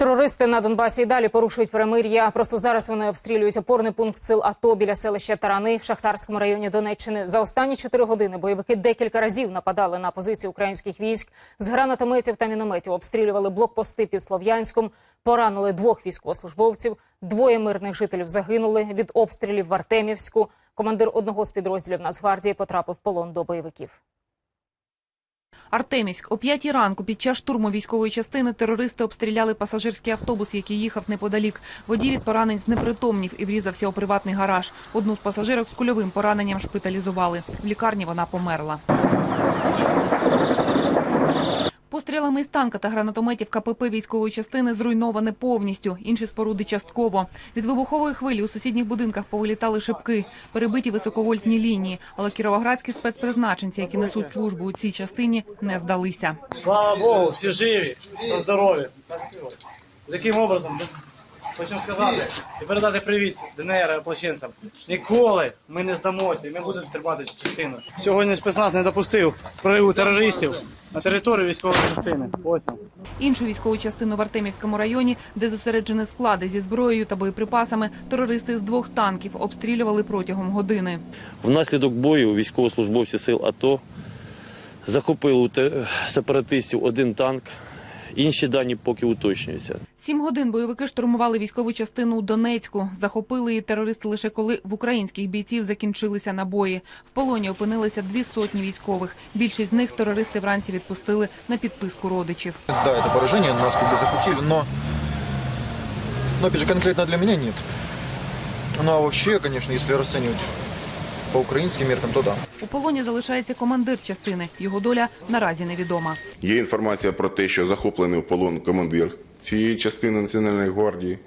Терористи на Донбасі і далі порушують перемир'я. Просто зараз вони обстрілюють опорний пункт сил АТО біля селища Тарани в Шахтарському районі Донеччини. За останні чотири години бойовики декілька разів нападали на позиції українських військ. З гранатометів та мінометів обстрілювали блокпости під Слов'янськом. Поранили двох військовослужбовців. Двоє мирних жителів загинули від обстрілів в Артемівську. Командир одного з підрозділів Нацгвардії потрапив в полон до бойовиків. Артемівськ. О п'ятій ранку під час штурму військової частини терористи обстріляли пасажирський автобус, який їхав неподалік. Водій від поранень знепритомнів і врізався у приватний гараж. Одну з пасажирок з кульовим пораненням шпиталізували. В лікарні вона померла. Пострілами із танка та гранатометів КПП військової частини зруйноване повністю, інші споруди частково. Від вибухової хвилі у сусідніх будинках повилітали шибки, перебиті високовольтні лінії. Але кіровоградські спецпризначенці, які несуть службу у цій частині, не здалися. Слава Богу, всі живі та здорові. Таким образом, хочемо сказати і передати привіт ДНР ополченцям. Ніколи ми не здамося, і ми будемо тримати частину. Сьогодні спецназ не допустив прориву терористів на територію військової частини. Ось вам. Іншу військову частину в Артемівському районі, де зосереджені склади зі зброєю та боєприпасами, терористи з двох танків обстрілювали протягом години. Внаслідок бою військовослужбовці сил АТО захопили у сепаратистів один танк. Інші дані поки уточнюються. Сім годин бойовики штурмували військову частину у Донецьку. Захопили її терористи лише коли в українських бійців закінчилися набої. В полоні опинилися дві сотні військових. Більшість з них терористи вранці відпустили на підписку родичів. Да, это поражение, нас как бы захватили, но, но опять же конкретно для меня нет. Ну а вообще, конечно, если расценивать по украинским меркам, то да. У полоні залишається командир частини. Його доля наразі невідома. Є інформація про те, що захоплений в полон командир цієї частини Національної гвардії.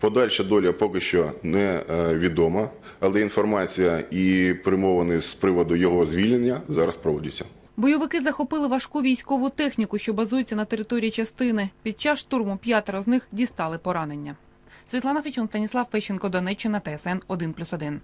Подальша доля поки що не е, відома, але інформація і перемовини з приводу його звільнення зараз проводяться. Бойовики захопили важку військову техніку, що базується на території частини. Під час штурму п'ятеро з них дістали поранення. Світлана Фічун, Станіслав Фещенко, Донеччина, ТСН 1+,1.